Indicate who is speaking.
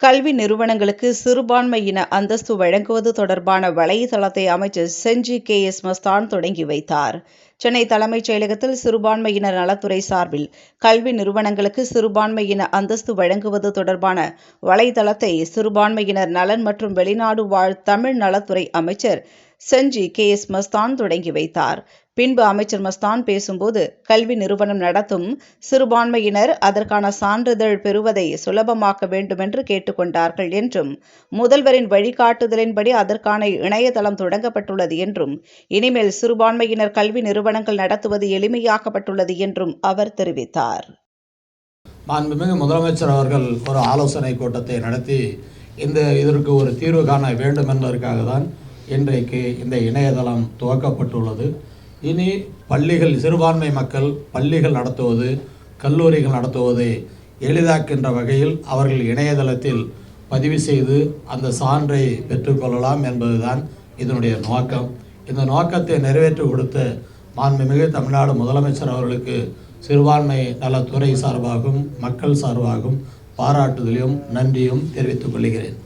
Speaker 1: கல்வி நிறுவனங்களுக்கு சிறுபான்மையின அந்தஸ்து வழங்குவது தொடர்பான வலைதளத்தை அமைச்சர் செஞ்சி கே எஸ் மஸ்தான் தொடங்கி வைத்தார். சென்னை தலைமைச் செயலகத்தில் சிறுபான்மையினர் நலத்துறை சார்பில் கல்வி நிறுவனங்களுக்கு சிறுபான்மையின அந்தஸ்து வழங்குவது தொடர்பான வலைதளத்தை சிறுபான்மையினர் நலன் மற்றும் வெளிநாடு வாழ் தமிழ் நலத்துறை அமைச்சர் செஞ்சி கே. எஸ். மஸ்தான் தொடங்கி வைத்தார். பின்பு அமைச்சர் மஸ்தான் பேசும்போது கல்வி நிறுவனம் நடத்தும் சிறுபான்மையினர் அதற்கான சான்றிதழ் பெறுவதை சுலபமாக்க வேண்டுமென்று கேட்டுக்கொண்டார்கள் என்றும் முதல்வரின் வழிகாட்டுதலின்படி அதற்கான இணையதளம் தொடங்கப்பட்டுள்ளது என்றும் இனிமேல் சிறுபான்மையினர் கல்வி நிறுவனங்கள் நடத்துவது எளிமையாக்கப்பட்டுள்ளது என்றும் அவர் தெரிவித்தார்.
Speaker 2: மாண்புமிகு முதலமைச்சர் அவர்கள் ஒரு ஆலோசனை கூட்டத்தை நடத்தி இந்த இதற்கு ஒரு தீர்வு காண வேண்டும் என்பதற்காக தான் இன்றைக்கு இந்த இணையதளம் துவக்கப்பட்டுள்ளது. இனி பள்ளிகள் சிறுபான்மை மக்கள் பள்ளிகள் நடத்துவது கல்லூரிகள் நடத்துவதை எளிதாக்கின்ற வகையில் அவர்கள் இணையதளத்தில் பதிவு செய்து அந்த சான்றை பெற்றுக்கொள்ளலாம் என்பதுதான் இதனுடைய நோக்கம். இந்த நோக்கத்தை நிறைவேற்றி கொடுத்த மாண்புமிகு தமிழ்நாடு முதலமைச்சர் அவர்களுக்கு சிறுபான்மை நலத்துறை சார்பாகவும் மக்கள் சார்பாகவும் பாராட்டுதலையும் நன்றியும் தெரிவித்துக் கொள்கிறேன்.